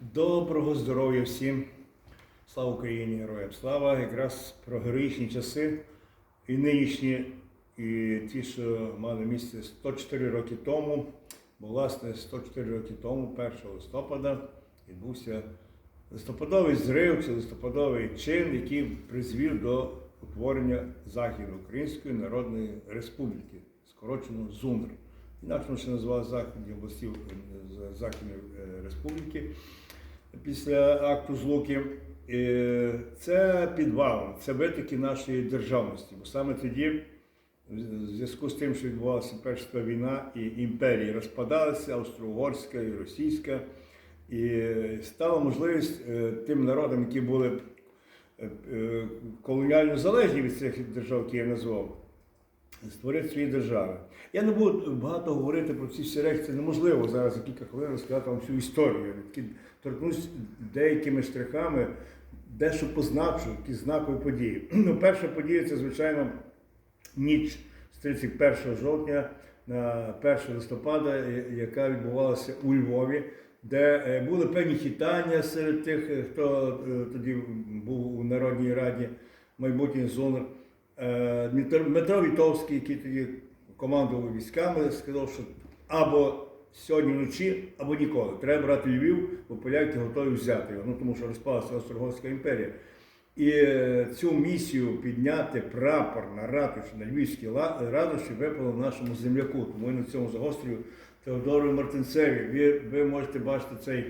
Доброго здоров'я всім. Слава Україні, героям слава! Якраз про героїчні часи і нинішні, і ті, що мали місце 104 роки тому. Бо, власне, 104 роки тому, 1 листопада, відбувся листопадовий зрив чи листопадовий чин, який призвів до утворення Західноукраїнської Народної Республіки, скорочено ЗУНР. Інакше ще називали Західні області е, Західної е, Республіки після акту злуки. Е, Це підвалом, це витоки нашої державності. Бо саме тоді, в зв'язку з тим, що відбувалася Перша війна, і імперії розпадалися, Австро-Угорська і Російська, і стала можливість тим народам, які були колоніально залежні від цих держав, які я назвав, створити свої держави. Я не буду багато говорити про ці всі речі, це неможливо зараз за кілька хвилин розказати вам всю історію. Торкнусь деякими штрихами, дещо позначу, які знакові події. Ну, перша подія це, звичайно, ніч з 31 жовтня на 1 листопада, яка відбувалася у Львові. Де е, були певні хитання серед тих, е, хто е, тоді був у Народній Раді, майбутній зонер. Е, Дмитро Вітовський, який тоді командував військами, сказав, що або сьогодні вночі, або ніколи. Треба брати Львів, бо поляки готові взяти його. Ну тому що розпалася Острогорська імперія. І е, цю місію підняти прапор на ратуші, на львівській ратуші випало нашому земляку. Тому я на цьому загострюю Теодору Мартинцеві. Ви, ви можете бачити цей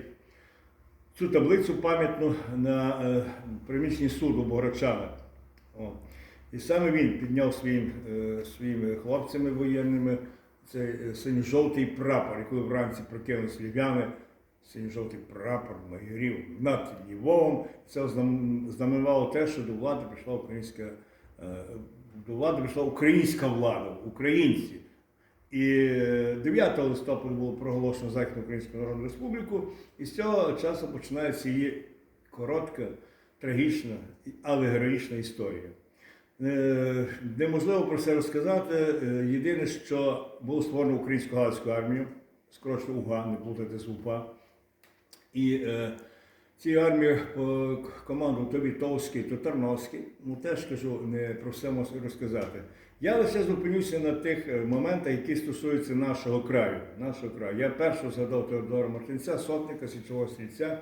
цю таблицю пам'ятну на е, приміщенні суду Бограчана. І саме він підняв своїм, е, своїми хлопцями воєнними цей е, синьо-жовтий прапор. І коли вранці прокинулись львів'яни, синьо-жовтий прапор майорів над Львовом, це знаменувало те, що до влади прийшла українська, е, до влади прийшла українська влада, українці. І е, 9 листопада було проголошено Західну Українську Народну Республіку, і з цього часу починається її коротка, трагічна, але героїчна історія. Е, Неможливо про це розказати. Е, Єдине, що було створено українську галицьку армію, скорочено УГА, не плутати з УПА. І е, ці армії е, командував то Вітовський, то Тарновський. Ну теж кажу, не про все можу розказати. Я лише зупинюся на тих моментах, які стосуються нашого краю. Нашого краю. Я першого згадав Теодора Мартинця, сотника, січового стрільця,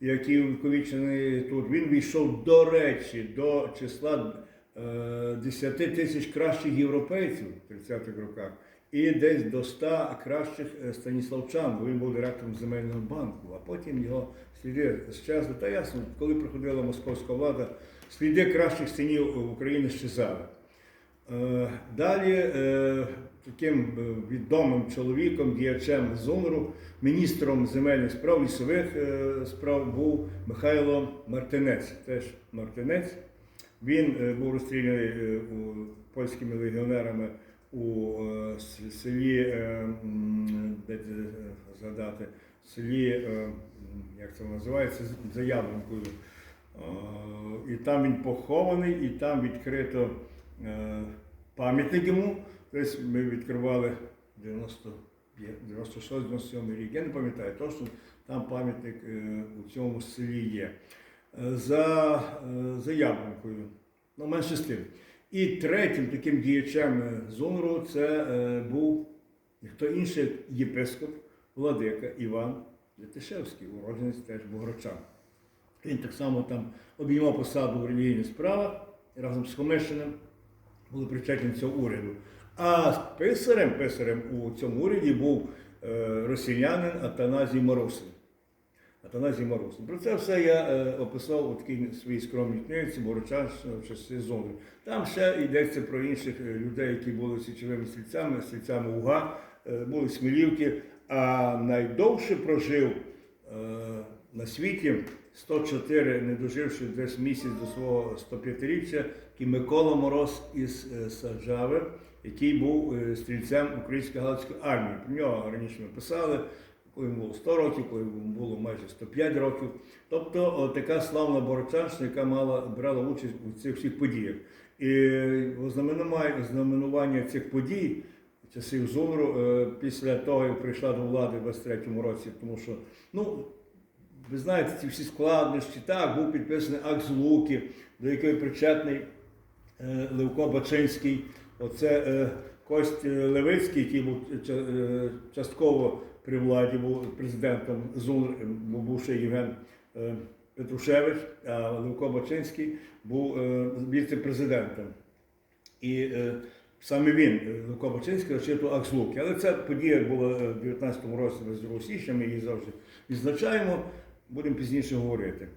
який увіковічений тут. Він війшов, до речі, до числа 10 тисяч кращих європейців в 30-х роках. І десь до 100 кращих е, станіславчан, бо він був директором земельного банку, а потім його сліди щезли. Та ясно, коли приходила московська влада, сліди кращих синів України щезали. Е, Далі е, таким е, відомим чоловіком, діячем ЗУНРу, міністром земельних справ, лісових е, справ був Михайло Мартинець. Теж Мартинець. Він е, був розстріляний е, польськими легіонерами у е, селі, де згадати, селі, як це називається, за Яблункою. І там він похований, і там відкрито пам'ятник йому. Тобто ми відкривали 96-97 рік. Я не пам'ятаю точно, там пам'ятник у цьому селі є. Е, За, е, за. Ну, менше з тим. І третім таким діячем ЗУНРу це е, був ніхто інший, єпископ, владика Іван Летишевський, уродженець теж Богородчан. Він так само там обіймав посаду в релігійних справах разом з Хомишиним були причетні цього уряду. А писарем, писарем у цьому уряді був росіянин Атаназій Моросин. Атаназій Моросин. Про це все я е, описав у такій своїй скромній книжці Борочанщина в часи зони. Там ще йдеться про інших е, людей, які були січовими стрільцями, стрільцями УГА, е, були Смілівки, а найдовше прожив е, на світі 104, не доживши десь місяць до свого 105-річчя, такий Микола Мороз із е, Саджави, який був е, стрільцем Української галицької армії. Про нього раніше ми писали, коли було 100 років, коли було майже 105 років. Тобто така славна борочанщина, яка мала, брала участь у цих всіх подіях. І знаменування, цих подій часів Зумру, е, після того, як прийшла до влади в 23-му році, тому що, ну, ви знаєте, ці всі складнощі, так, був підписаний акт Злуки, до якої причетний е, Левко Бачинський, оце е, Кость Левицький, який був частково при владі, був президентом ЗУН, е, був ще Євген е, Петрушевич, а Левко Бачинський був е, віце-президентом. І саме він, Левко Бачинський, розчитував Акслуки. Але ця подія була в 19-му році 22 січня, ми її завжди відзначаємо, будемо пізніше говорити.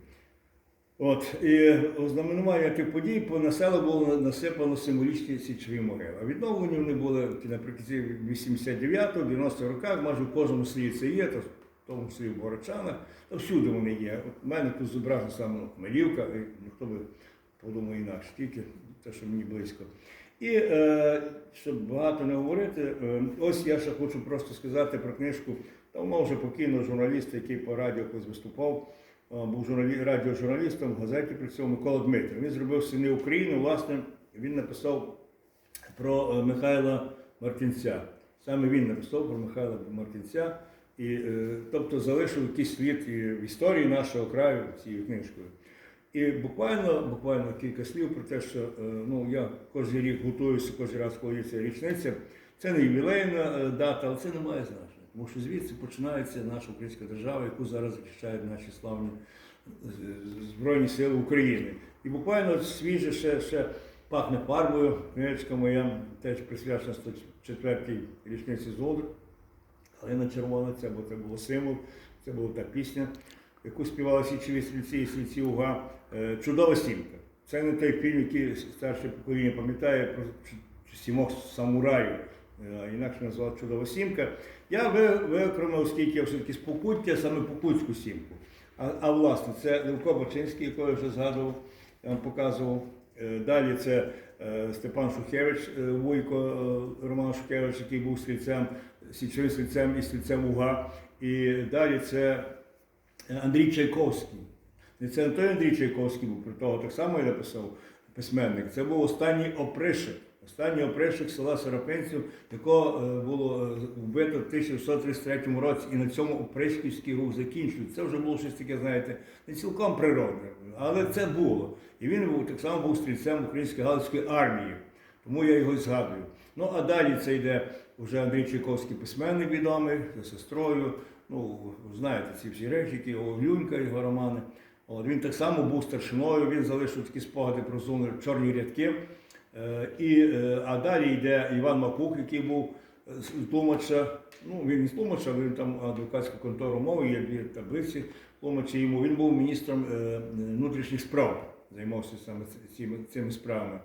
От, і у знаменування тих подій по населу було насипано символічні січові могили. А відновлені вони були наприкінці 89-го, 90-х роках, майже в кожному селі це є, то в тому селі в Борочанах, то всюди вони є. От у мене тут зображена саме Хмелівка, і ніхто би подумав інакше, тільки те, що мені близько. І е, щоб багато не говорити, е, ось я ще хочу просто сказати про книжку давно вже покійного журналіста, який по радіо колись виступав, був журналі, радіожурналістом в газеті цьому Микола Дмитрий. Він зробив сини України. Власне, він написав про е, Михайла Мартинця. Саме він написав про Михайла Мартинця, і, е, тобто залишив якийсь слід в історії нашого краю цією книжкою. І буквально, буквально кілька слів про те, що е, ну, я кожен рік готуюся, кожен раз, є річниця. Це не ювілейна дата, але це не має значення. Тому що звідси починається наша українська держава, яку зараз захищають наші славні е, Збройні Сили України. І буквально свіже ще, ще пахне фарбою. Книжечка моя теж присвячена 104-й річниці Золота. Галина Червона, це, бо це було символ, це була та пісня, яку співали січові стрільці і стрільці УГА. Е, Чудова сімка. Це не той фільм, який старше покоління пам'ятає про сімох самураїв, інакше назвав Чудова сімка. Я ви- виокремив, оскільки все-таки з Покуття, саме Покутську сімку. А, а власне, це Левко Бачинський, якого я вже згадував, я вам показував. Е, Далі це е, Степан Шухевич, е, вуйко е, Роман Шухевич, який був стрільцем, січовим стрільцем і стрільцем УГА. І далі це е, Андрій Чайковський. Це не той Андрій Чайковський був, про того так само я написав письменник. Це був останній опришик, останній опришик села Сарапинців, якого е, було е, вбито в 1633 році, і на цьому опришківський рух закінчується. Це вже було щось таке, знаєте, не цілком природне, але це було. І він був так само був стрільцем Української Галицької армії. Тому я його згадую. Ну а далі це йде вже Андрій Чайковський письменник відомий за сестрою. Ну, знаєте ці всі речі, які його Олюнька, його романи. От, він так само був старшиною, він залишив такі спогади про зону чорні рядки. Е, і, е, а далі йде Іван Макух, який був е, з Тлумача. Ну, він не з Тлумача, він там адвокатську контору мови, є дві таблиці Тлумача йому. Він був міністром внутрішніх справ, займався саме цими, цими справами.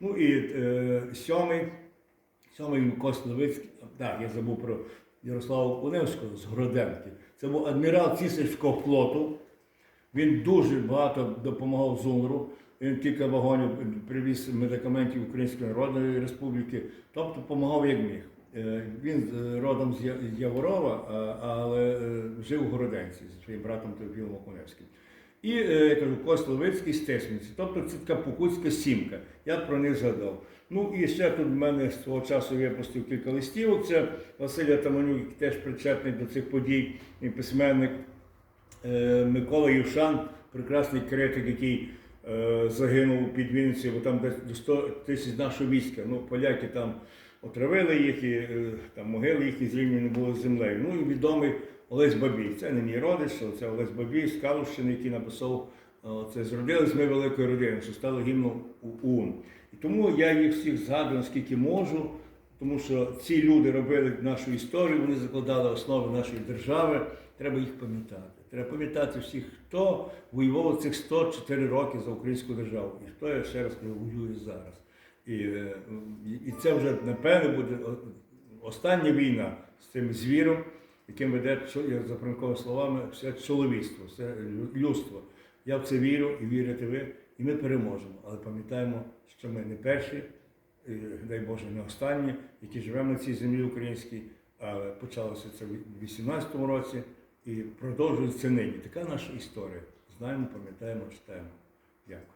Ну і сьомий, сьомий Левицький, так, я забув про Ярослава Коневського з Гроденки. Це був адмірал Цісарського флоту. Він дуже багато допомагав Зунру. Кілька вагонів привіз медикаментів Української Народної Республіки, тобто допомагав як міг. Е, Він е, родом з Яворова, але е, жив у Городенці зі своїм братом Теофілом Окуневським. І я кажу, Кость Левицький з Тесниці. Тобто це така покутська сімка. Я про них згадав. Ну і ще тут в мене з того часу випустив кілька листівок. Це Василь Таманюк, теж причетний до цих подій, і письменник. Микола Євшан, прекрасний критик, який загинув під Вінницею, бо там десь до 100 тисяч нашого війська. Ну, поляки там отравили їх, і е, там могили їхні зрівняні були з землею. Ну і відомий Олесь Бабій. Це не мій родич, це Олесь Бабій з Калущини, який написав е, це зродились ми великою родиною, що стало гімном УН. І тому я їх всіх згадую, наскільки можу. Тому що ці люди робили нашу історію, вони закладали основи нашої держави. Треба їх пам'ятати. Треба пам'ятати всіх, хто воював цих 104 роки за українську державу, і хто я ще раз кажу, воює зараз. І, е, і це вже напевне буде остання війна з цим звіром, яким веде як за Франковими словами все чоловічство, все людство. Я в це вірю і вірите ви, і ми переможемо. Але пам'ятаємо, що ми не перші, і, дай Боже, не останні, які живемо на цій землі українській. Почалося це в 18-му році і продовжується нині. Така наша історія. Знаємо, пам'ятаємо, читаємо. Дякую.